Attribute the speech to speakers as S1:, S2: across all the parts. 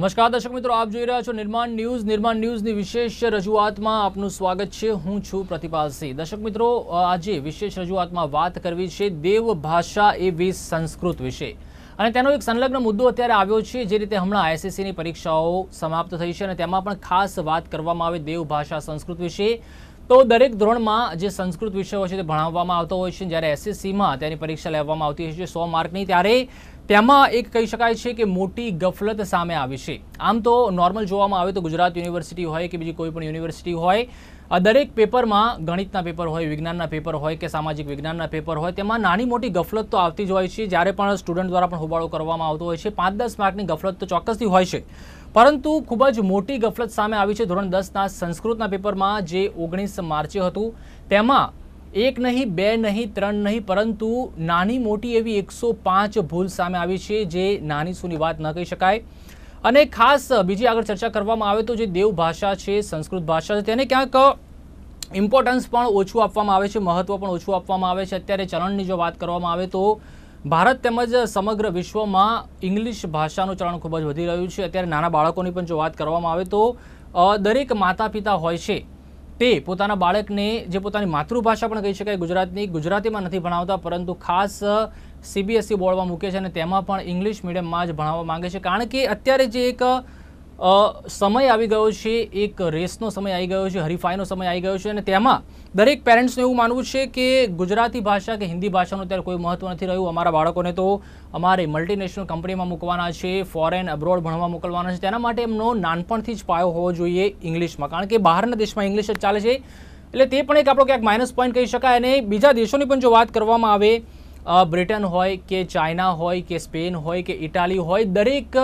S1: નમસ્કાર, દર્શક મિત્રો, આપ જોઈ રહ્યા છો નિર્માણ ન્યૂઝ. નિર્માણ ન્યૂઝની વિશેષ રજૂઆતમાં આપનું સ્વાગત છે. હું છું પ્રતિપાલસિંહ દર્શક મિત્રો આજે વિશેષ રજૂઆતમાં વાત કરવી છે દેવ ભાષા એવી સંસ્કૃત વિશે. અને તેનો એક સંલગ્ન મુદ્દો અત્યારે આવ્યો છે, જે રીતે હમણાં આઈએસએસસીની પરીક્ષાઓ સમાપ્ત થઈ છે અને તેમાં પણ ખાસ વાત કરવામાં આવે દેવ ભાષા સંસ્કૃત વિશે. તો દરેક ધોરણમાં જે સંસ્કૃત વિષયો છે તે ભણાવવામાં આવતો હોય છે. જ્યારે એસએસસીમાં તેની પરીક્ષા લેવામાં આવતી હોય છે, સો માર્કની ત્યારે તેમાં એક કહી શકાય છે કે મોટી ગફલત સામે આવી છે. આમ તો નોર્મલ જોવામાં આવે તો ગુજરાત યુનિવર્સિટી હોય કે બીજી કોઈ પણ યુનિવર્સિટી હોય દરેક પેપરમાં ગણિતના પેપર હોય, વિજ્ઞાનના પેપર હોય કે સામાજિક વિજ્ઞાનના પેપર હોય, તેમાં નાની મોટી ગફલત તો આવતી જ હોય છે. જ્યારે પણ સ્ટુડન્ટ દ્વારા પણ હોબાળો કરવામાં આવતો હોય છે. પાંચ દસ માર્કની ગફલત તો ચોક્કસથી હોય છે. પરંતુ ખૂબ જ મોટી ગફલત સામે આવી છે. ધોરણ દસના સંસ્કૃતના પેપરમાં જે ઓગણીસ માર્ચે હતું, તેમાં એક નહીં, બે નહીં, ત્રણ નહીં, પરંતુ નાની મોટી એવી એકસો પાંચ ભૂલ સામે આવી છે જે નાની સૂની વાત ન કહી શકાય. અને ખાસ બીજી આગળ ચર્ચા કરવામાં આવે તો જે દેવ ભાષા છે, સંસ્કૃત ભાષા છે, તેને ક્યાંક ઇમ્પોર્ટન્સ પણ ઓછું આપવામાં આવે છે મહત્ત્વ પણ ઓછું આપવામાં આવે છે. અત્યારે ચલણની જો વાત કરવામાં આવે તો ભારત તેમજ સમગ્ર વિશ્વમાં ઇંગ્લિશ ભાષાનું ચલણ ખૂબ જ વધી રહ્યું છે. અત્યારે નાના બાળકોની પણ જો વાત કરવામાં આવે તો દરેક માતા પિતા હોય છે. તે પોતાના બાળકને જે પોતાની માતૃભાષા પણ કહી શકાય ગુજરાતની, ગુજરાતીમાં નથી ભણાવતા, પરંતુ ખાસ સીબીએસઈ બોર્ડમાં મૂકે છે અને તેમાં પણ ઇંગ્લિશ મીડિયમમાં જ ભણાવવા માંગે છે. કારણ કે અત્યારે જે એક સમય આવી ગયો છે, એક રેસનો સમય આવી ગયો છે, હરીફાઈનો સમય આવી ગયો છે અને તેમાં દરેક પેરેન્ટ્સનું એવું માનવું છે કે ગુજરાતી ભાષા કે હિન્દી ભાષાનું અત્યારે કોઈ મહત્ત્વ નથી રહ્યું. અમારા બાળકોને તો અમારે મલ્ટીનેશનલ કંપનીમાં મૂકવાના છે ફોરેન અબ્રોડ ભણવા મોકલવાના છે. તેના માટે એમનો નાનપણથી જ પાયો હોવો જોઈએ ઇંગ્લિશમાં. કારણ કે બહારના દેશમાં ઇંગ્લિશ જ ચાલે છે. એટલે તે પણ એક આપણો ક્યાંક માઇનસ પોઈન્ટ કહી શકાય અને બીજા દેશોની પણ જો વાત કરવામાં આવે બ્રિટન હોય કે ચાઇના હોય કે સ્પેન હોય કે ઇટાલી હોય, દરેક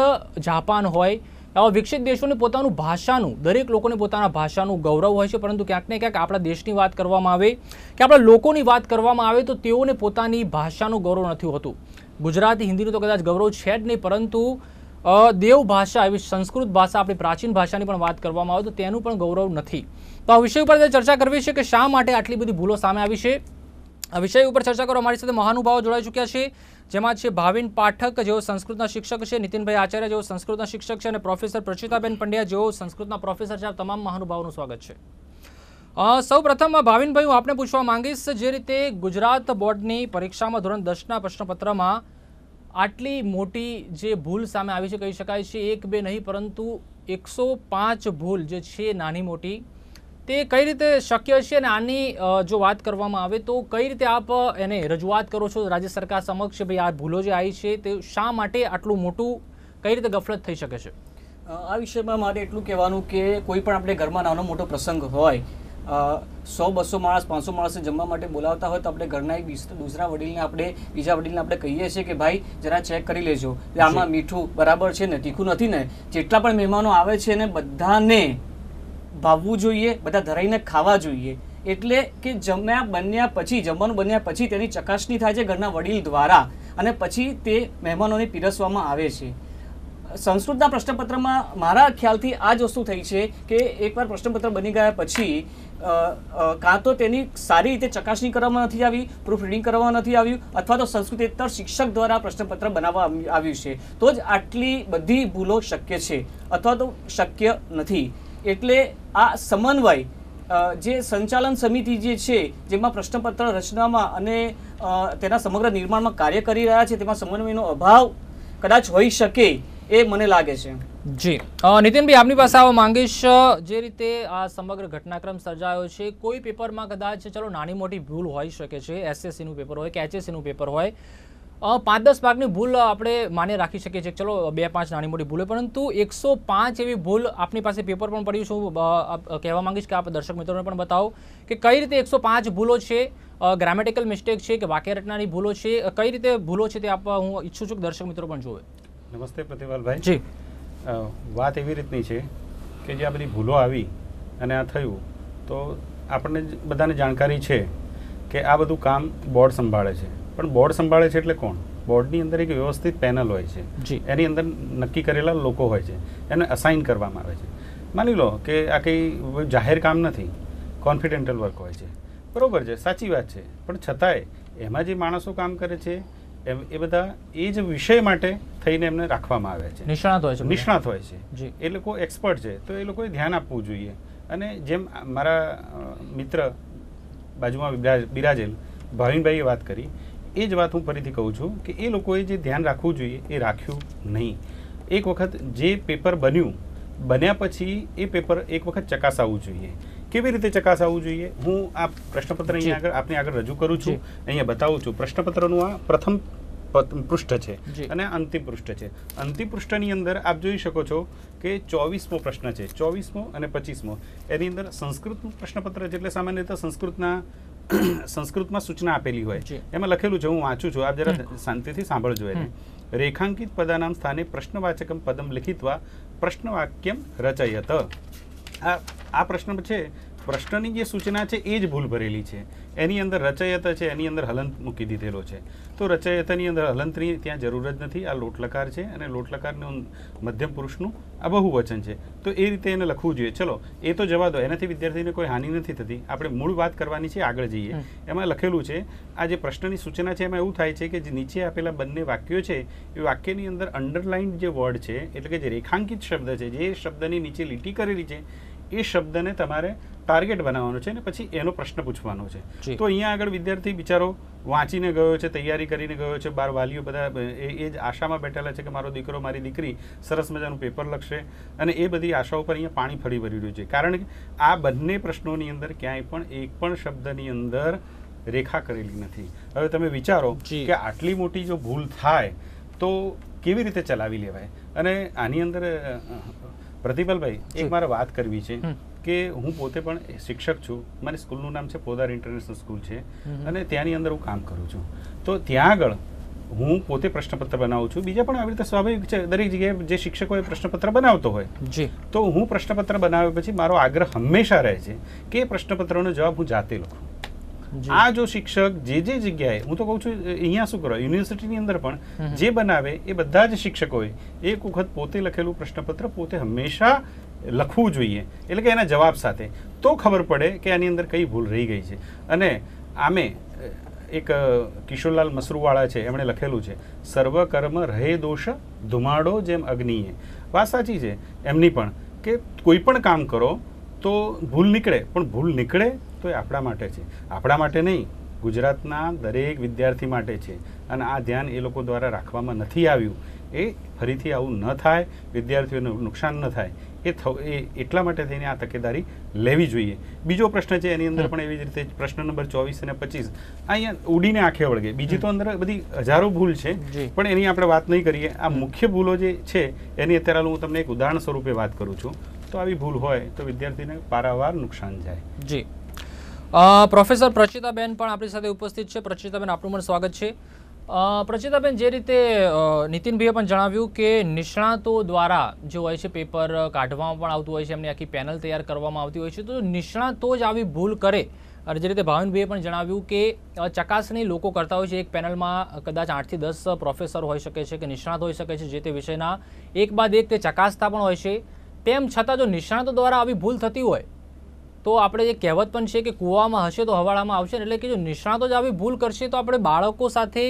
S1: જાપાન હોય આવા વિકસિત દેશોને પોતાનું ભાષાનું, દરેક લોકોને પોતાના ભાષાનું ગૌરવ હોય છે. પરંતુ ક્યાંક ને ક્યાંક આપણા દેશની વાત કરવામાં આવે, કે આપણા લોકોની વાત કરવામાં આવે, તો તેઓને પોતાની ભાષાનું ગૌરવ નથી હોતું. ગુજરાતી, હિન્દીનું તો કદાચ ગૌરવ છે જ નહીં, પરંતુ દેવ ભાષા, એવી સંસ્કૃત ભાષા, આપણી પ્રાચીન ભાષાની પણ વાત કરવામાં આવે, તો તેનું પણ ગૌરવ નથી. તો આ વિષય ઉપર ચર્ચા કરવી છે કે શા માટે આટલી બધી ભૂલો સામે આવી છે? આ વિષય ઉપર ચર્ચા કરવા મારી સાથે મહાનુભાવો જોડાઈ ચૂક્યા છે. જેમાં છે ભાવિન પાઠક, જેઓ સંસ્કૃતના શિક્ષક છે, નીતિનભાઈ આચાર્ય, જેઓ સંસ્કૃતના શિક્ષક છે અને પ્રોફેસર પ્રચિતાબેન પંડ્યા, જેઓ સંસ્કૃતના પ્રોફેસર છે. આ તમામ મહાનુભાવોનું સ્વાગત છે. સૌ પ્રથમ ભાવિનભાઈ, હું આપને પૂછવા માંગીશ, જે રીતે ગુજરાત બોર્ડની પરીક્ષામાં ધોરણ દસના પ્રશ્નપત્રમાં આટલી મોટી જે ભૂલ સામે આવી છે, કહી શકાય છે, એક બે નહીં, પરંતુ એકસો ભૂલ જે છે, નાની મોટી તે કઈ રીતે શક્ય છે અને આની જો વાત કરવામાં આવે તો કઈ રીતે આપ એને રજૂઆત કરો છો? રાજ્ય સરકાર સમક્ષ ભાઈ આ ભૂલો જે આવી છે તે શા માટે આટલું મોટું કઈ રીતે ગફલત થઈ શકે છે?
S2: આ વિષયમાં મારે એટલું કહેવાનું કે કોઈ પણ આપણે ઘરમાં નાનો મોટો પ્રસંગ હોય સો બસો માણસ પાંચસો માણસને જમવા માટે બોલાવતા હોય તો આપણે ઘરના એક દૂસરા વડીલને આપણે બીજા વડીલને આપણે કહીએ છીએ કે ભાઈ જરા ચેક કરી લેજો. આમાં મીઠું બરાબર છે ને? તીખું નથી ને? જેટલા પણ મહેમાનો આવે છે ને બધાને ભાવવું જોઈએ, બધા ધરાઈને ખાવા જોઈએ. એટલે કે જમ્યા બન્યા પછી, જમવાનું બન્યા પછી તેની ચકાસણી થાય છે ઘરના વડીલ દ્વારા અને પછી તે મહેમાનોને પીરસવામાં આવે છે. સંસ્કૃતના પ્રશ્નપત્રમાં મારા ખ્યાલથી આ જ વસ્તુ થઈ છે કે એકવાર પ્રશ્નપત્ર બની ગયા પછી કાં તો તેની સારી રીતે ચકાસણી કરવામાં નથી આવી પ્રૂફ રીડિંગ કરવામાં નથી આવ્યું, અથવા તો સંસ્કૃતેતર શિક્ષક દ્વારા પ્રશ્નપત્ર બનાવવા આવ્યું છે. તો જ આટલી બધી ભૂલો શક્ય છે, અથવા તો શક્ય નથી. એટલે આ સમન્વય જે સંચાલન સમિતિ જે છે, જેમાં પ્રશ્નપત્ર રચનામાં અને તેના સમગ્ર નિર્માણમાં કાર્ય કરી રહ્યા છે, તેમાં સમન્વયનો અભાવ કદાચ હોઈ શકે એ મને લાગે છે.
S1: જી. નીતિનભાઈ, આપની પાસે આવવા માંગીશ જે રીતે આ સમગ્ર ઘટનાક્રમ સર્જાયો છે, કોઈ પેપરમાં કદાચ, ચલો, નાની મોટી ભૂલ હોઈ શકે છે એસએસસીનું પેપર હોય કે એચએસસીનું પેપર હોય પાંચ દસ ભાગની ભૂલ આપણે માને રાખી શકીએ છીએ. ચલો બે પાંચ નાની મોટી ભૂલે પરંતુ એકસો પાંચ એવી ભૂલ આપની પાસે પેપર પણ પડ્યું છું. કહેવા માંગીશ કે આપ દર્શક મિત્રોને પણ બતાવો કે કઈ રીતે એકસો પાંચ ભૂલો છે ગ્રામેટિકલ મિસ્ટેક છે કે વાક્ય રચનાની ભૂલો છે કઈ રીતે ભૂલો છે તે આપવા હું ઈચ્છું છું કે દર્શક મિત્રો પણ જોવે
S3: નમસ્તે પ્રતિભાલભાઈ.
S1: જી.
S3: વાત એવી રીતની છે કે જે આ બધી ભૂલો આવી અને આ થયું તો આપણને બધાને જાણકારી છે કે આ બધું કામ બોર્ડ સંભાળે છે. પણ બોર્ડ સંભાળે છે એટલે કોણ? બોર્ડની અંદર એક વ્યવસ્થિત પેનલ હોય છે. એની અંદર નક્કી કરેલા લોકો હોય છે. એને અસાઇન કરવામાં આવે છે. માની લો કે આ કંઈ જાહેર કામ નથી કોન્ફિડેન્ટલ વર્ક હોય છે. બરાબર છે સાચી વાત છે. પણ છતાંય એમાં જે માણસો કામ કરે છે એમ એ બધા એ જ વિષય માટે થઈને એમને રાખવામાં આવે છે.
S1: નિષ્ણાત હોય છે
S3: નિષ્ણાત હોય છે.
S1: જી.
S3: એ લોકો એક્સપર્ટ છે તો એ લોકોએ ધ્યાન આપવું જોઈએ. અને જેમ મારા મિત્ર બાજુમાં બિરાજેલ ભાવિનભાઈએ વાત કરી એ જ વાત હું ફરીથી કહું છું કે એ લોકોએ જે ધ્યાન રાખવું જોઈએ એ રાખ્યું નહીં. એક વખત જે પેપર બન્યું બન્યા પછી એ પેપર એક વખત ચકાસાવવું જોઈએ. કેવી રીતે ચકાસાવવું જોઈએ? હું આ પ્રશ્નપત્ર અહીંયા આગળ આપની આગળ રજૂ કરું છું અહીંયા બતાવું છું. પ્રશ્નપત્રનું આ પ્રથમ પૃષ્ઠ છે અને અંતિમ પૃષ્ઠ છે. અંતિમ પૃષ્ઠની અંદર આપ જોઈ શકો છો કે ચોવીસમો પ્રશ્ન છે. ચોવીસમો અને પચીસમો. એની અંદર સંસ્કૃતનું પ્રશ્નપત્ર છે એટલે સામાન્ય રીતે સંસ્કૃતના સંસ્કૃતમાં સૂચના આપેલી હોય. એમાં લખેલું છે હું વાંચું છું આપ જરા શાંતિથી સાંભળજો એને. રેખાંકિત પદાનામ સ્થાને પ્રશ્નવાચકમ પદમ લિખિત્વા પ્રશ્નવાક્યમ રચયત. આ આ પ્રશ્ન છે પ્રશ્નની જે સૂચના છે એ જ ભૂલ ભરેલી છે. એની અંદર રચયત છે એની અંદર હલંત મૂકી દીધેલો છે. તો રચયતાની અંદર હલંતની ત્યાં જરૂર જ નથી. આ લોટલકાર છે અને લોટલકારનું મધ્યમ પુરુષનું આ બહુવચન છે. તો એ રીતે એને લખવું જોઈએ. ચલો એ તો જવા દો. એનાથી વિદ્યાર્થીને કોઈ હાનિ નથી થતી. આપણે મૂળ વાત કરવાની છે આગળ જઈએ. એમાં લખેલું છે આ જે પ્રશ્નની સૂચના છે એમાં એવું થાય છે કે જે નીચે આપેલા બંને વાક્યો છે એ વાક્યની અંદર અંડરલાઇન જે વર્ડ છે એટલે કે જે રેખાંકિત શબ્દ છે જે શબ્દની નીચે લીટી કરેલી છે એ શબ્દને તમારે ટાર્ગેટ બનાવવાનો છે અને પછી એનો પ્રશ્ન પૂછવાનો છે. તો અહીંયા આગળ વિદ્યાર્થી બિચારો વાંચીને ગયો છે તૈયારી કરીને ગયો છે બાર વાલીઓ બધા એ જ આશામાં બેઠેલા છે કે મારો દીકરો મારી દીકરી સરસ મજાનું પેપર લખશે અને એ બધી આશાઓ પર અહીંયા પાણી ફરી ભરી રહ્યું છે. કારણ કે આ બંને પ્રશ્નોની અંદર ક્યાંય પણ એક પણ શબ્દની અંદર રેખા કરેલી નથી. હવે તમે વિચારો કે આટલી મોટી જો ભૂલ થાય તો કેવી રીતે ચલાવી લેવાય? અને આની અંદર પ્રતિભલભાઈ એક મારે વાત કરવી છે. કે હું પોતે પણ શિક્ષક છું. મારી સ્કૂલનું નામ છે પોદાર ઇન્ટરનેશનલ સ્કૂલ છે. અને ત્યાંની અંદર હું કામ કરું છું. તો ત્યાં આગળ હું પોતે પ્રશ્નપત્ર બનાવું છું. બીજા પણ આવી રીતે સ્વાભાવિક છે. દરેક જગ્યાએ જે શિક્ષકો એ પ્રશ્નપત્ર બનાવતો હોય. તો હું પ્રશ્નપત્ર બનાવ્યા પછી મારો આગ્રહ હંમેશા રહે છે કે પ્રશ્નપત્રનો જવાબ હું જાતે લખું. આ જો શિક્ષક જે જે જગ્યાએ હું તો કહું છું અહીંયા શું કરો? યુનિવર્સિટીની અંદર પણ જે બનાવે એ બધા જ શિક્ષકોએ એક વખત પોતે લખેલું પ્રશ્નપત્ર પોતે હંમેશા લખવું જોઈએ, એટલે કે એના જવાબ સાથે. તો ખબર પડે કે આની અંદર કઈ ભૂલ રહી ગઈ છે. અને આમે એક કિશોરલાલ મસરૂવાળા છે, એમણે લખેલું છે સર્વ કર્મ રહે દોષ, ધુમાડો જેમ અગ્નિએ. વાત સાચી છે, એમની પણ, કે કોઈ પણ કામ કરો, તો ભૂલ નીકળે, પણ ભૂલ નીકળે તો એ આપણા માટે છે. આપણા માટે નહીં, ગુજરાતના દરેક વિદ્યાર્થી માટે છે. અને આ ધ્યાન એ લોકો દ્વારા રાખવામાં નથી આવ્યું. એ ફરીથી આવું ન થાય, વિદ્યાર્થીઓને નુકસાન ન થાય. એ એ એટલા માટે થઈને આ તકેદારી લેવી જોઈએ. બીજો પ્રશ્ન છે એની અંદર પણ એવી જ રીતે પ્રશ્ન નંબર ચોવીસ અને પચીસ. અહીંયા ઉડીને આંખે વળગે. બીજી તો અંદર બધી હજારો ભૂલ છે. પણ એની આપણે વાત નહીં કરીએ. આ મુખ્ય ભૂલો જે છે એની અત્યારે હું તમને એક ઉદાહરણ સ્વરૂપે વાત કરું છું. તો આવી ભૂલ હોય તો વિદ્યાર્થીને પારાવાર નુકસાન જાય.
S1: જી. પ્રોફેસર પ્રચિતાબેન પણ આપણી સાથે ઉપસ્થિત છે. પ્રચિતાબેન આપનું પણ સ્વાગત છે. પ્રચિતાબેન જે રીતે નીતિનભાઈએ પણ જણાવ્યું કે નિષ્ણાતો દ્વારા જે હોય છે પેપર કાઢવામાં પણ આવતું હોય છે, એમની આખી પેનલ તૈયાર કરવામાં આવતી હોય છે, તો નિષ્ણાતો જ આવી ભૂલ કરે. અને જે રીતે ભાવનભાઈએ પણ જણાવ્યું કે ચકાસણી લોકો કરતા હોય છે, એક પેનલમાં કદાચ આઠથી દસ પ્રોફેસર હોઈ શકે છે કે નિષ્ણાત હોઈ શકે છે, જે તે વિષયના એક બાદ એક તે ચકાસતા પણ હોય છે. તેમ છતાં જો નિષ્ણાતો દ્વારા આવી ભૂલ થતી હોય, તો આપણે જે કહેવત પણ છે કે કૂવામાં હશે તો હવાળામાં આવશે એટલે કે જો નિષ્ણાતો જ આવી ભૂલ કરશે તો આપણે બાળકો સાથે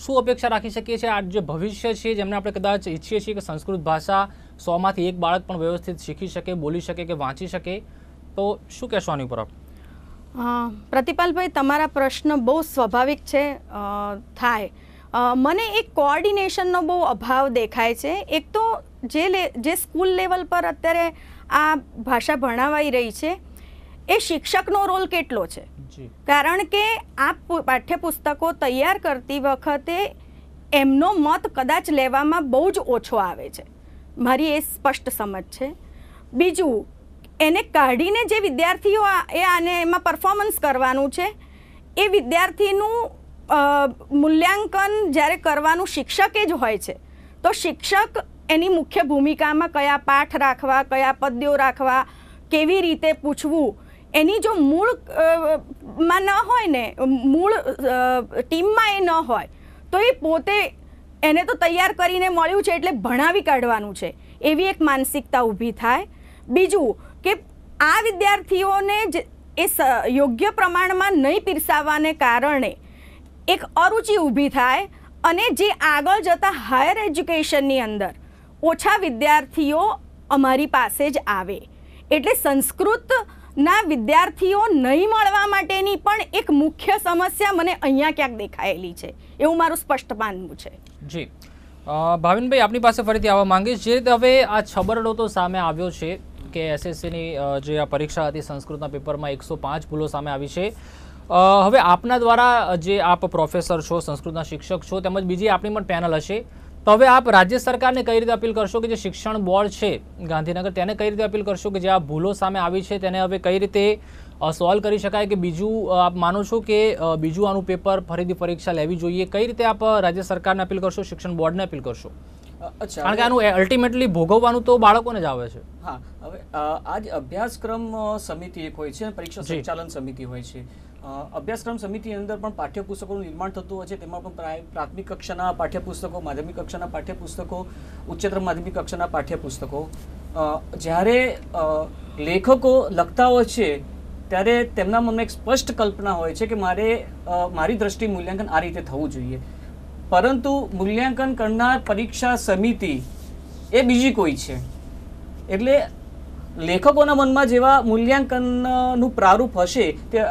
S1: શું અપેક્ષા રાખી શકીએ છીએ? આ જે ભવિષ્ય છે, જેમને આપણે કદાચ ઈચ્છીએ છીએ કે સંસ્કૃત ભાષા સોમાંથી એક બાળક પણ વ્યવસ્થિત શીખી શકે, બોલી શકે કે વાંચી શકે, તો શું કહેશો આની ઉપર
S4: પ્રતિપાલભાઈ, તમારા પ્રશ્ન બહુ સ્વાભાવિક છે થાય. મને એક કોઓર્ડિનેશનનો બહુ અભાવ દેખાય છે. એક તો જે લે, જે સ્કૂલ લેવલ પર અત્યારે આ ભાષા ભણાવાઈ રહી છે એ શિક્ષકનો રોલ કેટલો છે? કારણ કે આ પાઠ્યપુસ્તકો તૈયાર કરતી વખતે એમનો મત કદાચ લેવામાં બહુ જ ઓછો આવે છે. મારી એ સ્પષ્ટ સમજ છે. બીજું એને કાઢીને જે વિદ્યાર્થીઓ એ આને એમાં પરફોર્મન્સ કરવાનું છે એ વિદ્યાર્થીનું મૂલ્યાંકન જ્યારે કરવાનું શિક્ષકે જ હોય છે તો શિક્ષક એની મુખ્ય ભૂમિકામાં કયા પાઠ રાખવા કયા પદ્યો રાખવા કેવી રીતે પૂછવું એની જો મૂળમાં ન હોય ને, મૂળ ટીમમાં એ ન હોય, તો એ પોતે એને તો તૈયાર કરીને મળ્યું છે એટલે ભણાવી કાઢવાનું છે. એવી એક માનસિકતા ઊભી થાય. બીજું કે આ વિદ્યાર્થીઓને જ એ યોગ્ય પ્રમાણમાં નહીં પીરસાવાને કારણે એક અરુચિ ઊભી થાય અને જે આગળ જતા હાયર એજ્યુકેશનની અંદર ઓછા વિદ્યાર્થીઓ અમારી પાસે જ આવે. એટલે સંસ્કૃતના વિદ્યાર્થીઓ નહીં મળવા માટેની પણ એક મુખ્ય સમસ્યા મને અહીંયા ક્યાંક દેખાયેલી છે. એવું મારું સ્પષ્ટ માનવું છે.
S1: જી. ભાવિનભાઈ, આપની પાસે ફરીથી આવવા માંગીશ જે રીતે હવે આ છબરડો તો સામે આવ્યો છે કે એસએસસીની જે આ પરીક્ષા હતી સંસ્કૃતના પેપરમાં એકસો પાંચ ભૂલો સામે આવી છે. હવે આપના દ્વારા જે આપ પ્રોફેસર છો, સંસ્કૃતના શિક્ષક છો, તેમજ બીજી આપણી પણ પેનલ હશે. તો હવે આપ રાજ્ય સરકારને કઈ રીતે અપીલ કરશો કે જે શિક્ષણ બોર્ડ છે ગાંધીનગર તેને કઈ રીતે અપીલ કરશો કે જે આ ભૂલો સામે આવી છે તેને હવે કઈ રીતે સોલ્વ કરી શકાય કે બીજું આપ માનો છો કે બીજું આનું પેપર ફરીથી પરીક્ષા લેવી જોઈએ? કઈ રીતે આપ રાજ્ય સરકારને અપીલ કરશો શિક્ષણ બોર્ડને અપીલ કરશો?
S2: અચ્છા
S1: કારણ કે આનું અલ્ટિમેટલી ભોગવવાનું તો બાળકોને જ આવે છે.
S2: હા હવે આજ અભ્યાસક્રમ સમિતિ એક હોય છે પરીક્ષા સંચાલન સમિતિ હોય છે. અભ્યાસક્રમ સમિતિ અંદર પણ પાઠ્યપુસ્તકોનું નિર્માણ થતું હોય છે. તેમાં પણ પ્રાથમિક કક્ષાના પાઠ્યપુસ્તકો, માધ્યમિક કક્ષાના પાઠ્યપુસ્તકો ઉચ્ચતર માધ્યમિક કક્ષાના પાઠ્યપુસ્તકો. જ્યારે લેખકો લખતા હોય છે, ત્યારે તેમના મનમાં એક સ્પષ્ટ કલ્પના હોય છે કે મારે મારી દ્રષ્ટિ મૂલ્યાંકન આ રીતે થવું જોઈએ. પરંતુ મૂલ્યાંકન કરનાર પરીક્ષા સમિતિ એ બીજી કોઈ છે. એટલે લેખકોના મનમાં જેવા મૂલ્યાંકનનું પ્રારૂપ હશે તે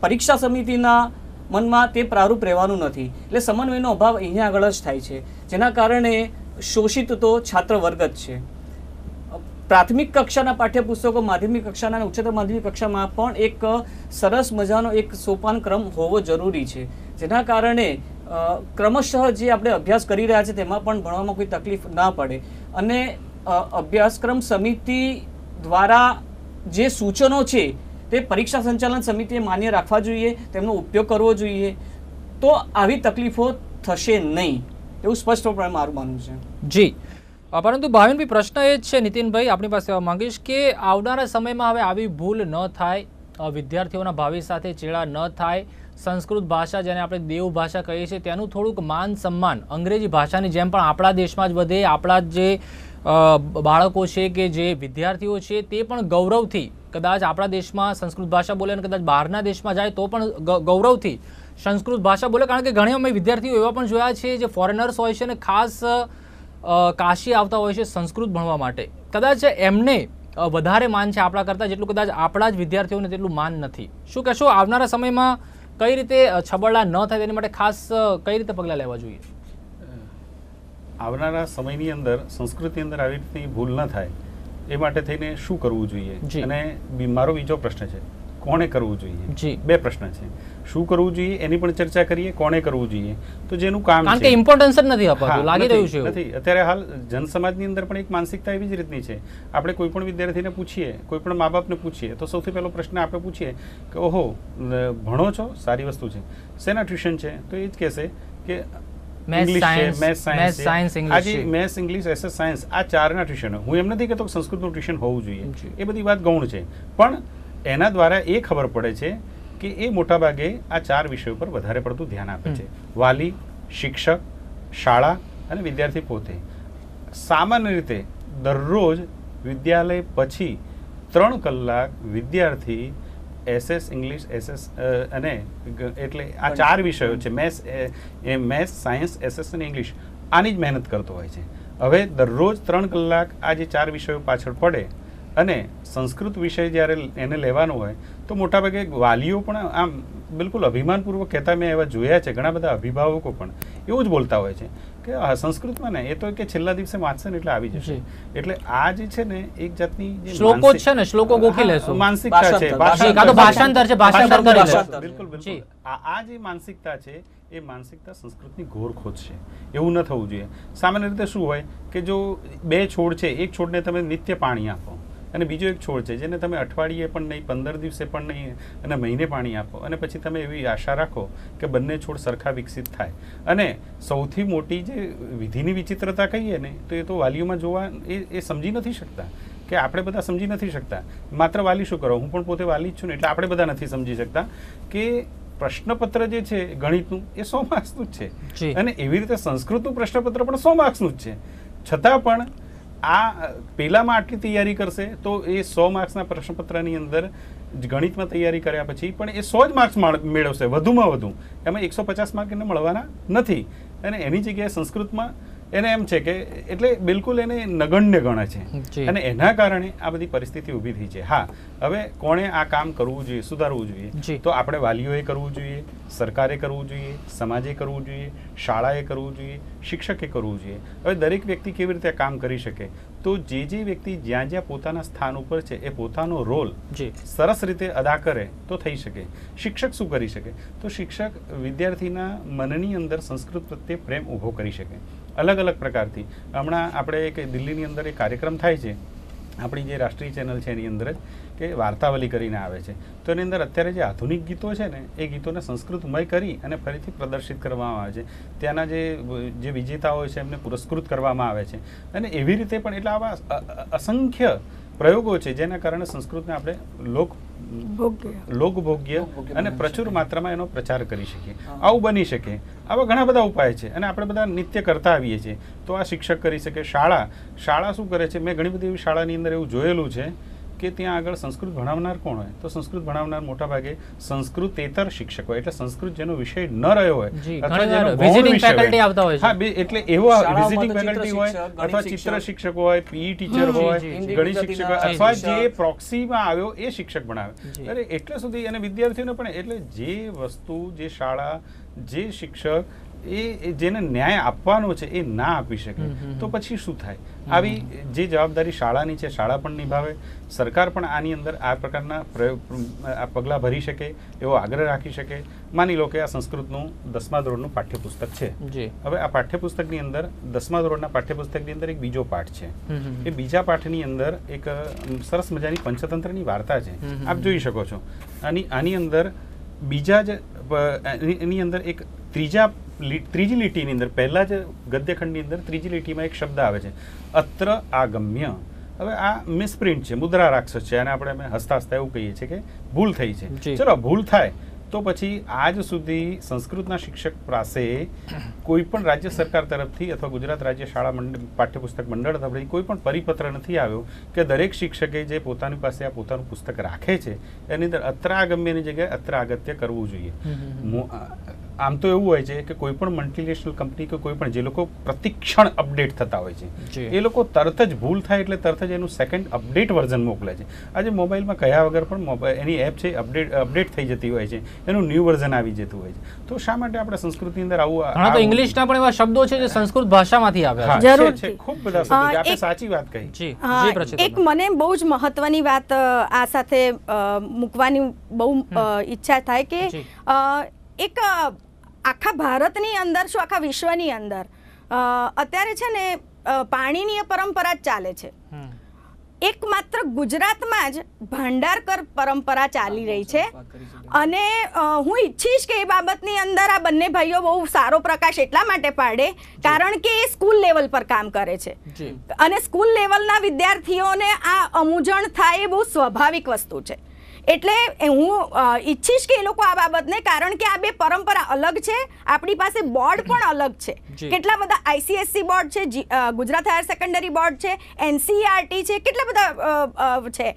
S2: પરીક્ષા સમિતિના મનમાં તે પ્રારૂપ રહેવાનું નથી. એટલે સમન્વયનો અભાવ અહીંયા આગળ જ થાય છે. જેના કારણે શોષિત તો છાત્ર વર્ગ જ છે. પ્રાથમિક કક્ષાના પાઠ્યપુસ્તકો માધ્યમિક કક્ષાના ઉચ્ચતર માધ્યમિક કક્ષામાં પણ એક સરસ મજાનો એક સોપાન ક્રમ હોવો જરૂરી છે. જેના કારણે ક્રમશઃ જે આપણે અભ્યાસ કરી રહ્યા છે તેમાં પણ ભણવામાં કોઈ તકલીફ ના પડે. અને અભ્યાસક્રમ સમિતિ દ્વારા જે સૂચનો છે, તે પરીક્ષા સંચાલન સમિતિએ માન્ય રાખવા જોઈએ, તેમનો ઉપયોગ કરવો જોઈએ. તો આવી તકલીફો થશે નહીં. એવું સ્પષ્ટપણે મારું માનવું છે.
S1: જી. પરંતુ ભાવિનભાઈ, પ્રશ્ન એ જ છે, નીતિનભાઈ, આપણી પાસે એવા માંગીશ કે આવનારા સમયમાં હવે આવી ભૂલ ન થાય વિદ્યાર્થીઓના ભાવિ સાથે ચેડા ન થાય. સંસ્કૃત ભાષા જેને આપણે દેવ ભાષા કહીએ છીએ, તેનું થોડુંક માન સન્માન અંગ્રેજી ભાષાની જેમ પણ આપણા દેશમાં જ વધે, આપણા જે બાળકો છે કે જે વિદ્યાર્થીઓ છે તે પણ ગૌરવથી કદાચ આપણા દેશમાં સંસ્કૃત ભાષા બોલે અને કદાચ બહારના દેશમાં જાય તો પણ ગૌરવથી સંસ્કૃત ભાષા બોલે. કારણ કે ઘણી અમે વિદ્યાર્થીઓ એવા પણ જોયા છે જે ફોરેનર્સ હોય છે ને ખાસ કાશી આવતા હોય છે સંસ્કૃત ભણવા માટે. કદાચ એમને વધારે માન છે આપણા કરતાં જેટલું કદાચ આપણા જ વિદ્યાર્થીઓને તેટલું માન નથી. શું કહેશો? આવનારા સમયમાં કઈ રીતે છબરડા ન થાય તેની માટે ખાસ કઈ રીતે પગલાં લેવા જોઈએ?
S3: આવનારા સમયની અંદર સંસ્કૃતિ અંદર આવી રીતની ભૂલ ન થાય એ માટે થઈને શું કરવું. જોઈએ? અને મારો બીજો પ્રશ્ન છે કોણે કરવું જોઈએ?
S1: જી.
S3: બે પ્રશ્ન છે. શું કરવું જોઈએ? એની પણ ચર્ચા કરીએ કોણે કરવું જોઈએ? તો જેનું કામ
S1: કારણ કે ઇમ્પોર્ટન્સ જ નથી અપાતું લાગી રહ્યું છે
S3: નથી. અત્યારે હાલ જનસમાજની અંદર પણ એક માનસિકતા એવી જ રીતની છે. આપણે કોઈ પણ વિદ્યાર્થીને પૂછીએ કોઈ પણ મા બાપને પૂછીએ તો સૌથી પહેલો પ્રશ્ન આપણે પૂછીએ કે ઓહો ભણો છો? સારી વસ્તુ છે. શેના ટ્યુશન છે? તો એ જ કહેશે કે મેથ્સ ઇંગ્લિશ એસએસ સાયન્સ આ ચારના ટ્યુશન હું એમ નથી કહેતો કે સંસ્કૃતનું ટ્યુશન હોવું જોઈએ. એ બધી વાત ગૌણ છે. પણ એના દ્વારા એ ખબર પડે છે કે એ મોટાભાગે આ ચાર વિષયો પર વધારે પડતું ધ્યાન આપે છે. વાલી શિક્ષક શાળા અને વિદ્યાર્થી પોતે. સામાન્ય રીતે દરરોજ વિદ્યાલય પછી ત્રણ કલાક વિદ્યાર્થી એસએસ ઇંગ્લિશ એસએસ અને એટલે આ ચાર વિષયો છે. મેથ્સ એ મેથ્સ સાયન્સ એસએસ અને ઇંગ્લિશ. આની જ મહેનત કરતો હોય છે. હવે દરરોજ ત્રણ કલાક આ જે ચાર વિષયો પાછળ પડે અને સંસ્કૃત વિષય જ્યારે એને લેવાનો હોય તો મોટાભાગે વાલીઓ પણ આમ બિલકુલ અભિમાનપૂર્વક કહેતા મેં એવા જોયા છે. ઘણા બધા અભિભાવકો પણ એવું જ બોલતા હોય છે. કે આ સંસ્કૃતમાં ને એ તો કે છેલ્લા દિવસે વાંચશે ને એટલે આવી જશે. એટલે આ જે છે ને એક જાતની જે
S1: શ્લોકો છે ને, શ્લોકો ગોખી લેશો.
S3: માનસિકતા છે
S2: ભાષાંતર,
S3: ભાષાંતર.
S1: તો ભાષાંતર છે, ભાષાંતર કરી
S2: લેશો
S3: બિલકુલ બિલકુલ. આ આ જે માનસિકતા છે એ માનસિકતા સંસ્કૃતની ઘોર છે. એવું ન થવું જોઈએ. સામાન્ય રીતે શું હોય કે જો બે છોડ છે એક છોડને તમે નિત્ય પાણી આપો. અને બીજો એક છોડ છે જેને તમે અઠવાડિયે પણ નહીં પંદર દિવસે પણ નહીં અને મહિને પાણી આપો. અને પછી તમે એવી આશા રાખો કે બંને છોડ સરખા વિકસિત થાય. અને સૌથી મોટી જે વિધિની વિચિત્રતા કહીએ ને તો એ તો વાલીઓમાં જોવા એ એ સમજી નથી શકતા કે આપણે બધા સમજી નથી શકતા. માત્ર વાલી શું કરો? હું પણ પોતે વાલી જ છું ને એટલે આપણે બધા નથી સમજી શકતા કે પ્રશ્નપત્ર જે છે ગણિતનું એ સો માર્ક્સનું જ છે. અને એવી રીતે સંસ્કૃતનું પ્રશ્નપત્ર પણ સો માર્ક્સનું જ છે. છતાં પણ આ પહેલામાં આટલી તૈયારી કરશે તો એ સો માર્ક્સના પ્રશ્નપત્રની અંદર ગણિતમાં તૈયારી કર્યા પછી પણ એ સો જ માર્ક્સ મેળવશે, વધુમાં વધુ. એમાં એકસો પચાસ માર્ક એને મળવાના નથી. અને એની જગ્યાએ સંસ્કૃતમાં એને એમ છે કે એટલે બિલકુલ એને નગણ્ય ગણે છે. અને એના કારણે આ બધી પરિસ્થિતિ ઊભી થઈ છે. હા હવે કોણે આ કામ કરવું જોઈએ સુધારવું જોઈએ? તો આપણે વાલીઓએ કરવું જોઈએ સરકારે કરવું જોઈએ સમાજે કરવું જોઈએ શાળાએ કરવું જોઈએ શિક્ષકે કરવું જોઈએ. હવે દરેક વ્યક્તિ કેવી રીતે કામ કરી શકે? તો જે જે વ્યક્તિ જ્યાં જ્યાં પોતાના સ્થાન ઉપર છે એ પોતાનો રોલ સરસ રીતે અદા કરે તો થઈ શકે. શિક્ષક શું કરી શકે? તો શિક્ષક વિદ્યાર્થીના મનની અંદર સંસ્કૃત પ્રત્યે પ્રેમ ઊભો કરી શકે. અલગ અલગ પ્રકારથી. હમણાં આપણે એક દિલ્હીની અંદર એક કાર્યક્રમ થાય છે. આપણી જે રાષ્ટ્રીય ચેનલ છે એની અંદર જ કે વાર્તાવલી કરીને આવે છે. તો એની અંદર અત્યારે જે આધુનિક ગીતો છે ને, એ ગીતોને સંસ્કૃતમય કરી અને ફરીથી પ્રદર્શિત કરવામાં આવે છે. ત્યાંના જે જે વિજેતાઓ છે એમને પુરસ્કૃત કરવામાં આવે છે. અને એવી રીતે પણ એટલે આવા અસંખ્ય પ્રયોગો છે જેના કારણે સંસ્કૃતને આપણે લોક લોકભોગ્ય અને પ્રચુર માત્રામાં એનો પ્રચાર કરી શકીએ. આવું બની શકે. આવા ઘણા બધા ઉપાય છે અને આપણે બધા નિત્ય કરતા આવીએ છીએ. તો આ શિક્ષક કરી શકે શાળા. શાળા શું કરે છે? મેં ઘણી બધી એવી શાળાની અંદર એવું જોયેલું છે કે ત્યાં આગળ સંસ્કૃત ભણાવનાર કોણ હોય તો સંસ્કૃત ભણાવનાર મોટા ભાગે સંસ્કૃતેતર શિક્ષક હોય એટલે સંસ્કૃત જેનો વિષય ન રહ્યો હોય અથવા જેનો વિઝિટિંગ
S1: faculty આવતા હોય
S3: હા એટલે એવો વિઝિટિંગ
S2: ચિત્ર
S3: ફેકલ્ટી હોય
S2: શિક્ષક,
S3: અથવા ચિત્ર
S2: શિક્ષક.
S3: હોય પીઈ ટીચર હોય. ગણિત શિક્ષક હોય અથવા જે પ્રોક્સીમાં આવ્યો એ શિક્ષક ભણાવે. અરે એટલે સુધી અને વિદ્યાર્થીઓને પણ એટલે જે વસ્તુ જે શાળા જે શિક્ષક એ જેને ન્યાય આપવાનો છે એ ના આપી શકે. તો પછી શું થાય? આવી જે જવાબદારી શાળાની છે શાળા પણ નિભાવે. સરકાર પણ આની અંદર આ પ્રકારના પ્રયોગ આ પગલાં ભરી શકે એવો આગ્રહ રાખી શકે. માની લો કે આ સંસ્કૃતનું દસમા ધોરણનું પાઠ્યપુસ્તક છે.
S1: જી.
S3: હવે આ પાઠ્યપુસ્તકની અંદર દસમા ધોરણના પાઠ્યપુસ્તકની અંદર એક બીજો પાઠ છે. એ બીજા પાઠની અંદર એક સરસ મજાની પંચતંત્રની વાર્તા છે. આપ જોઈ શકો છો. અને આની અંદર બીજા જ એની અંદર એક ત્રીજા ત્રીજી લીટીની અંદર પહેલાં જ ગદ્યખંડની અંદર ત્રીજી લીટીમાં એક શબ્દ આવે છે. અત્ર આગમ્ય. હવે આ મિસપ્રિન્ટ છે મુદ્રા રાક્ષસ છે અને આપણે અમે હસતા હસતા એવું કહીએ છીએ કે ભૂલ થઈ છે. ચલો ભૂલ થાય તો પછી આજ સુધી સંસ્કૃતના શિક્ષક પાસે કોઈ પણ રાજ્ય સરકાર તરફથી અથવા ગુજરાત રાજ્ય શાળા મંડળ પાઠ્યપુસ્તક મંડળ તરફથી કોઈ પણ પરિપત્ર નથી આવ્યો કે દરેક શિક્ષકે જે પોતાની પાસે આ પોતાનું પુસ્તક રાખે છે એની અંદર અત્રાગમ્યની જગ્યાએ અત્રાગત્ય કરવું જોઈએ. આમ તો એવું હોય છે કે કોઈ પણ મલ્ટીનેશનલ કંપની કે કોઈ પણ જે લોકો પ્રતિક્ષણ અપડેટ થતા હોય છે એ લોકો તરત જ ભૂલ થાય એટલે તરત જ એનું સેકન્ડ અપડેટ વર્ઝન મોકલે છે. આજે મોબાઈલમાં કહ્યા વગર પણ એની એપ છે અપડેટ અપડેટ થઈ જતી હોય છે એનું ન્યૂ વર્ઝન આવી જતું હોય છે. તો શા માટે આપણે સંસ્કૃતની અંદર આવું
S1: ઘણા તો ઇંગ્લિશના પણ એવા શબ્દો છે જે સંસ્કૃત ભાષામાંથી આવ્યા
S3: જરૂર
S1: છે.
S3: ખૂબ બધા શબ્દો છે. આપણે સાચી વાત કહી.
S1: જી
S4: એક મને બહુ જ મહત્વની વાત આ સાથે અ, મૂકવાની બહુ ઈચ્છા થાય કે એક આખા ભારતની અંદર શું આખા વિશ્વની અંદર? અત્યારે છે ને પાણીની પરંપરા જ ચાલે છે. એકમાત્ર ગુજરાતમાં જ ભાંડારકર પરંપરા ચાલી રહી છે. અને હું ઈચ્છીશ કે એ બાબતની અંદર આ બંને ભાઈઓ બહુ સારો પ્રકાશ એટલા માટે પાડે કારણ કે એ સ્કૂલ લેવલ પર કામ કરે છે. અને સ્કૂલ લેવલના વિદ્યાર્થીઓને આ અમૂંઝણ થાય એ બહુ સ્વાભાવિક વસ્તુ છે. એટલે હું ઈચ્છીશ કે એ લોકો આ બાબતને કારણ કે આ બે પરંપરા અલગ છે આપણી પાસે બોર્ડ પણ અલગ છે. કેટલા બધા આઈસીએસસી બોર્ડ છે ગુજરાત હાયર સેકન્ડરી બોર્ડ છે એનસીઆરટી છે કેટલા બધા છે.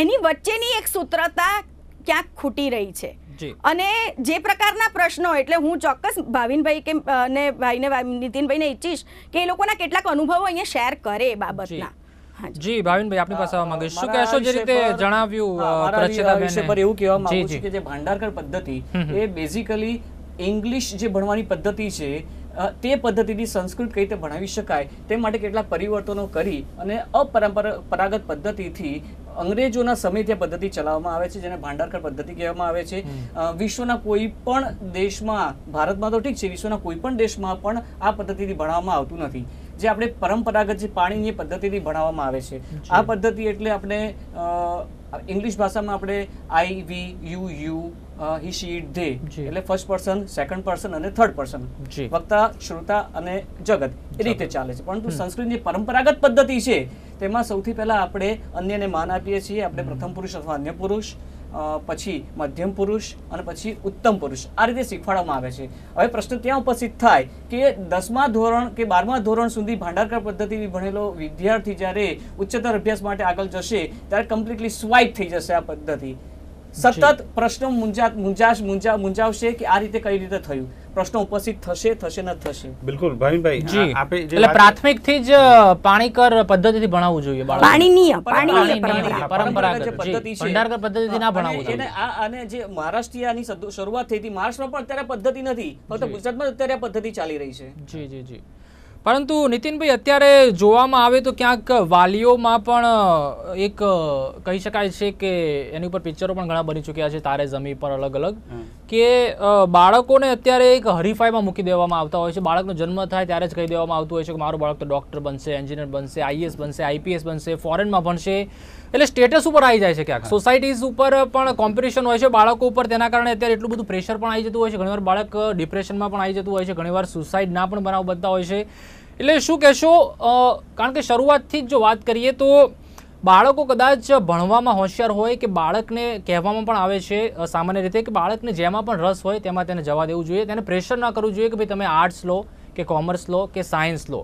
S4: એની વચ્ચેની એક સૂત્રતા ક્યાંક ખૂટી રહી છે. અને જે પ્રકારના પ્રશ્નો એટલે હું ચોક્કસ ભાવિનભાઈ કે ને ભાઈને નીતિનભાઈને ઈચ્છીશ કે એ લોકોના કેટલાક અનુભવો અહીંયા શેર કરે એ બાબતના.
S1: જી ભાવિનભાઈ આપની પાસે આવવા માંગીશ. શું કહેશો જે રીતે જણાવ્યું?
S2: વિષય પર એવું કહેવા માંગુ છું કે જે ભાંડારકર પદ્ધતિ. એ બેઝિકલી ઇંગ્લિશ જે ભણવાની પદ્ધતિ છે તે પદ્ધતિથી સંસ્કૃત કઈ રીતે ભણાવી શકાય તે માટે કેટલાક પરિવર્તનો કરી અને અપરંપરાગત પદ્ધતિથી અંગ્રેજોના સમયથી આ પદ્ધતિ ચલાવવામાં આવે છે જેને ભાંડારકર પદ્ધતિ કહેવામાં આવે છે. વિશ્વના કોઈ પણ દેશમાં ભારતમાં તો ઠીક છે વિશ્વના કોઈ પણ દેશમાં પણ આ પદ્ધતિથી ભણાવવામાં આવતું નથી. જે આપણે પરંપરાગત જે પાણીની પદ્ધતિથી ભણાવવામાં આવે છે. આ પદ્ધતિ એટલે આપણે ઇંગ્લિશ ભાષામાં આપણે I we you you he she they. એટલે ફર્સ્ટ પર્સન સેકન્ડ પર્સન અને થર્ડ પર્સન. વક્તા શ્રોતા અને જગત એ રીતે ચાલે છે. પરંતુ સંસ્કૃતની પરંપરાગત પદ્ધતિ છે તેમાં સૌથી પહેલા આપણે અન્યને માન આપીએ છીએ. આપણે પ્રથમ પુરુષ અથવા અન્ય પુરુષ. પછી મધ્યમ પુરુષ અને પછી ઉત્તમ પુરુષ. આ રીતે શીખવાડવામાં આવે છે. હવે પ્રશ્ન ત્યાં ઉપસ્થિત થાય કે દસમા ધોરણ કે બારમા ધોરણ સુધી ભાંડારકર પદ્ધતિથી ભણેલો વિદ્યાર્થી જ્યારે ઉચ્ચતર અભ્યાસ માટે આગળ જશે ત્યારે કમ્પ્લીટલી સ્વાઇપ થઈ જશે આ પદ્ધતિ. સતત પ્રશ્નો મુંજા મુંજાશ મુંજા મુંજાવશે કે આ રીતે કઈ રીતે થયું? પ્રશ્ન ઉપસ્થિત થશે થશે ન થશે.
S3: બિલકુલ ભાવિનભાઈ
S1: જી. એટલે પ્રાથમિકથી જ પાણીકર પદ્ધતિથી ભણાવવું જોઈએ.
S4: પાણીનીય
S1: પાણીનીય
S4: પાણીનીય
S1: પરંપરા.
S4: પરંપરા
S1: પરંપરાગત,
S2: પદ્ધતિ છે.
S1: ભંડારકર પદ્ધતિથી ના ભણાવવું જોઈએ.
S2: આ અને જે મહારાષ્ટ્રીયાની શરૂઆત થઈ હતી મહારાષ્ટ્રમાં પણ અત્યારે પદ્ધતિ નથી. ફક્ત ગુજરાતમાં અત્યારે પદ્ધતિ ચાલી રહી છે.
S1: જી જી જી. પરંતુ નીતિનભાઈ અત્યારે જોવામાં આવે તો ક્યાંક વાલીઓમાં પણ એક કહી શકાય છે કે એની ઉપર પિક્ચરો પણ ઘણા બની ચૂક્યા છે તારે જમી પર અલગ અલગ. કે બાળકોને અત્યારે એક હરીફાઈમાં મૂકી દેવામાં આવતા હોય છે. બાળકનો જન્મ થાય ત્યારે જ કહી દેવામાં આવતું હોય છે કે મારું બાળક તો ડૉક્ટર બનશે એન્જિનિયર બનશે આઈએસ બનશે આઈપીએસ બનશે ફોરેનમાં ભણશે. એટલે સ્ટેટસ ઉપર આવી જાય છે ક્યાંક. સોસાયટીઝ ઉપર પણ કોમ્પિટિશન હોય છે બાળકો ઉપર. તેના કારણે અત્યારે એટલું બધું પ્રેશર પણ આવી જતું હોય છે. ઘણીવાર બાળક ડિપ્રેશનમાં પણ આવી જતું હોય છે. ઘણીવાર સુસાઇડના પણ બનાવ બનતા હોય છે. એટલે શું કહેશો? કારણ કે શરૂઆતથી જ જો વાત કરીએ તો બાળકો કદાચ ભણવામાં હોશિયાર હોય કે બાળકને કહેવામાં પણ આવે છે સામાન્ય રીતે કે બાળકને જેમાં પણ રસ હોય તેમાં તેને જવા દેવું જોઈએ. તેને પ્રેશર ના કરવું જોઈએ કે ભાઈ તમે આર્ટ્સ લો કે કોમર્સ લો કે સાયન્સ લો.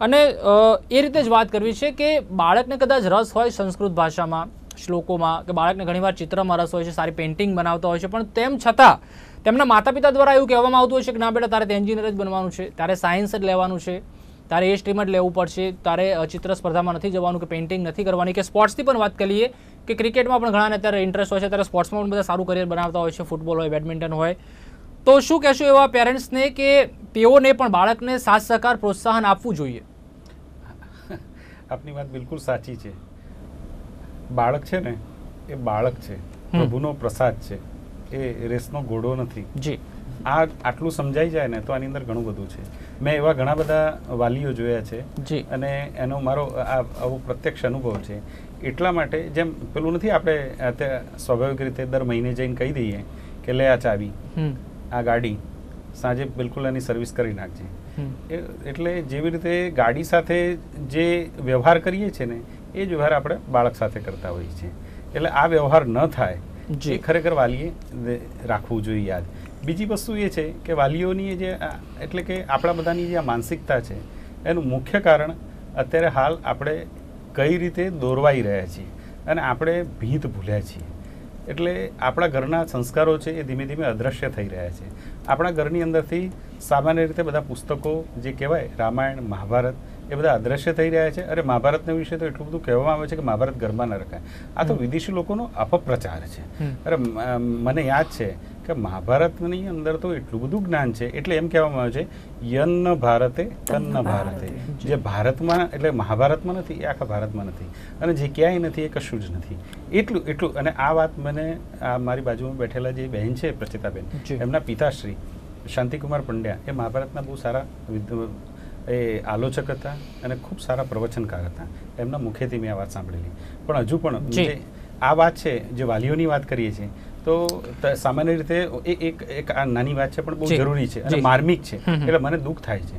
S1: અને એ રીતે જ વાત કરવી છે કે બાળકને કદાચ રસ હોય સંસ્કૃત ભાષામાં, શ્લોકોમાં, કે બાળકને ઘણીવાર ચિત્રમાં રસ હોય છે, સારી પેઇન્ટિંગ બનાવતા હોય છે, પણ તેમ છતાં તેમના માતા પિતા દ્વારા એવું કહેવામાં આવતું હોય છે કે ના બેટા તારે એન્જિનિયર જ બનવાનું છે, તારે સાયન્સ જ લેવાનું છે. તારે એ સ્ટ્રીમ જ લેવું પડશે. તારે ચિત્ર સ્પર્ધામાં નથી જવાનું કે પેઇન્ટિંગ નથી કરવાની કે સ્પોર્ટ્સની પણ વાત કરીએ કે ક્રિકેટમાં પણ ઘણાને અત્યારે ઇન્ટરેસ્ટ હોય છે. ત્યારે સ્પોર્ટ્સમાં પણ બધા સારું કરિયર બનાવતા હોય છે. ફૂટબોલ હોય બેડમિન્ટન હોય. તો શું કહેશો એવા પેરેન્ટ્સને કે તેઓને પણ બાળકને સાથ સહકાર પ્રોત્સાહન આપવું જોઈએ?
S3: આપની વાત બિલકુલ સાચી છે. બાળક છે ને એ બાળક છે. પ્રભુનો પ્રસાદ છે. એ રેસનો ઘોડો નથી.
S1: જી.
S3: આ આટલું સમજાઈ જાય ને તો આની અંદર ઘણું બધું છે. મેં એવા ઘણા બધા વાલીઓ જોયા છે
S1: જી.
S3: અને એનો મારો આ આવો પ્રત્યક્ષ અનુભવ છે. એટલા માટે જેમ પેલું નથી આપણે સ્વાભાવિક રીતે દર મહિને જઈને કહી દઈએ કે લે આ ચાવી આ ગાડી સાંજે બિલકુલ એની સર્વિસ કરી નાખજે. એટલે જેવી રીતે ગાડી સાથે જે વ્યવહાર કરીએ છીએ ને એ જ વ્યવહાર આપણે બાળક સાથે કરતા હોઈએ છીએ. એટલે આ વ્યવહાર ન થાય.
S1: જે.
S3: એ ખરેખર વાલીએ રાખવું જોઈએ યાદ. બીજી વસ્તુ એ છે કે વાલીઓની જે એટલે કે આપણા બધાની જે આ માનસિકતા છે એનું મુખ્ય કારણ અત્યારે હાલ આપણે કઈ રીતે દોરવાઈ રહ્યા છીએ અને આપણે ભીંત ભૂલ્યા છીએ. એટલે આપણા ઘરના સંસ્કારો છે એ ધીમે ધીમે અદૃશ્ય થઈ રહ્યા છે. આપણા ઘરની અંદરથી સામાન્ય રીતે બધા પુસ્તકો જે કહેવાય રામાયણ મહાભારત એ બધા અદૃશ્ય થઈ રહ્યા છે. અરે મહાભારતના વિશે તો એટલું બધું કહેવામાં આવે છે કે મહાભારત ઘરમાં ન રખાય. આ તો વિદેશી લોકોનો અપપ્રચાર છે. અરે મને યાદ છે કે મહાભારતની અંદર તો એટલું બધું જ્ઞાન છે. એટલે એમ કહેવામાં આવે છે યન્ન ભારતે તન્ન ભારતે. જે. ભારતમાં એટલે મહાભારતમાં નથી એ આખા ભારતમાં નથી. અને જે ક્યાંય નથી એ કશું જ નથી. એટલું એટલું અને આ વાત મને આ મારી બાજુમાં બેઠેલા જે બહેન છે પ્રચિતાબેન. એમના પિતાશ્રી શાંતિકુમાર પંડ્યા એ મહાભારતના બહુ સારા એ આલોચક હતા અને ખૂબ સારા પ્રવચનકાર હતા. એમના મુખેથી મેં આ વાત સાંભળેલી. પણ હજુ પણ આ વાત છે જે વાલીઓની વાત કરીએ છીએ તો સામાન્ય રીતે એ એક એક આ નાની વાત છે પણ બહુ જરૂરી છે અને માર્મિક છે. એટલે મને દુઃખ થાય છે.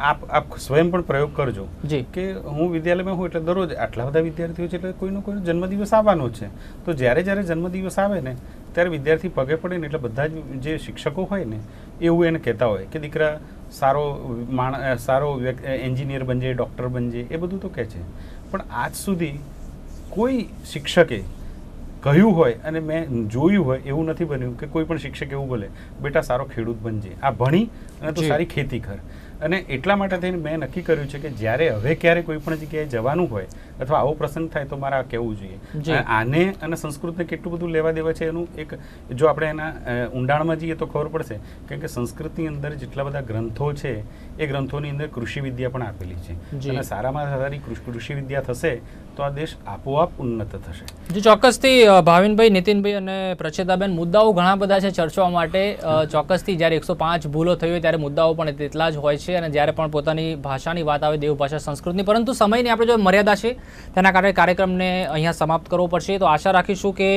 S3: આપ આપ સ્વયં પણ પ્રયોગ કરજો કે હું વિદ્યાલયમાં હું એટલે દરરોજ આટલા બધા વિદ્યાર્થીઓ છે એટલે કોઈનો કોઈ જન્મદિવસ આવવાનો છે. તો જ્યારે જ્યારે જન્મદિવસ આવે ને ત્યારે વિદ્યાર્થી પગે પડે ને એટલે બધા જ જે શિક્ષકો હોય ને એવું એને કહેતા હોય કે દીકરા સારો માણ સારો એન્જિનિયર બનજે ડૉક્ટર બનજે એ બધું તો કહે છે. પણ આજ સુધી કોઈ શિક્ષકે કહ્યું હોય અને મેં જોયું હોય એવું નથી બન્યું કે કોઈ પણ શિક્ષક એવું બોલે બેટા સારો ખેડૂત બનજે. આ ભણી અને તો સારી ખેતી કર. અને એટલા માટે થઈને મેં નક્કી કર્યું છે કે જ્યારે હવે ક્યારે કોઈ પણ જગ્યાએ જવાનું હોય અથવા આવો પ્રસંગ થાય તો મારે કહેવું જોઈએ. આને અને સંસ્કૃતને કેટલું બધું લેવા દેવા છે એનું એક જો આપણે એના ઊંડાણમાં જઈએ તો ખબર પડશે કેમ કે સંસ્કૃતની અંદર જેટલા બધા ગ્રંથો છે એ ગ્રંથોની અંદર કૃષિ વિદ્યા પણ આપેલી છે. અને સારામાં સારી કૃષિ વિદ્યા થશે તો આ દેશ આપોઆપ ઉન્નત થશે.
S1: જો ચોક્કસથી ભાવિનભાઈ નીતિનભાઈ અને પ્રચેતાબેન મુદ્દાઓ ઘણા બધા છે ચર્ચવા માટે. ચોક્કસથી જ્યારે એકસો પાંચ ભૂલો થઈ હોય ત્યારે મુદ્દાઓ પણ તેટલા જ હોય છે અને જ્યારે પણ પોતાની ભાષાની વાત આવે દેવ ભાષા સંસ્કૃતની. પરંતુ સમયની આપણે જો મર્યાદા છે તેના કારણે કાર્યક્રમને અહીંયા સમાપ્ત કરવો પડશે. તો આશા રાખીશું કે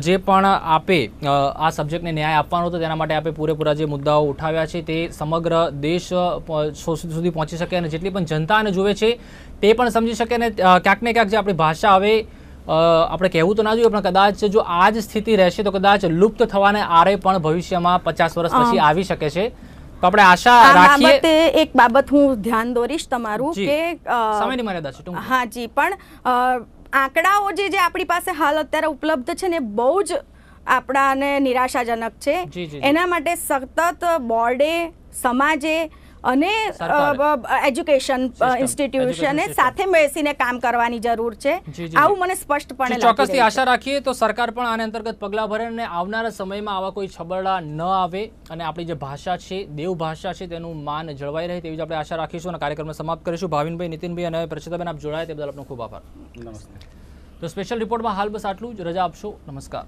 S1: જે પણ આપે આ સબ્જેક્ટને ન્યાય આપવાનો હતો તેના માટે આપે પૂરેપૂરા જે મુદ્દાઓ ઉઠાવ્યા છે તે સમગ્ર દેશ સુધી પહોંચી શકે અને જેટલી પણ જનતા આને જુએ છે તે પણ સમજી શકે અને ક્યાંક ને ક્યાંક જે આપણી ભાષા હવે આપણે કહેવું તો ના જોઈએ પણ કદાચ જો આ જ સ્થિતિ રહેશે તો કદાચ લુપ્ત થવાને આરે પણ ભવિષ્યમાં પચાસ વર્ષ પછી આવી શકે છે. તો આપણે આશા રાખીએ
S4: બાબતે એક બાબત હું ધ્યાન દોરીશ તમારું. કે
S1: સમયની મર્યાદા છે.
S4: હા જી પણ આંકડાઓ જે જે આપણી પાસે હાલ અત્યારે ઉપલબ્ધ છે ને બહુ જ આપણાને નિરાશાજનક છે. એના માટે સતત બોર્ડે સમાજે અને એજ્યુકેશન ઇન્સ્ટિટ્યુશને સાથે બેસીને કામ કરવાની જરૂર છે. આવું મને સ્પષ્ટપણે
S1: ચોક્કસથી આશા રાખીએ તો સરકાર પણ આને અંતર્ગત પગલાં ભરે અને આવનારા સમયમાં આવા કોઈ છબરડા ન આવે અને આપણી જે ભાષા છે દેવ ભાષા છે તેનું માન જળવાઈ રહે તેવી જ આપણે આશા રાખીશું અને કાર્યક્રમને સમાપ્ત કરીશું. ભાવિનભાઈ નીતિનભાઈ અને પ્રચિતાબેન આપ જોડાયા તે બદલ આપનો ખૂબ આભાર.
S3: નમસ્તે.
S1: તો સ્પેશિયલ રિપોર્ટમાં હાલ બસ આટલું જ. રજા આપશો. નમસ્કાર.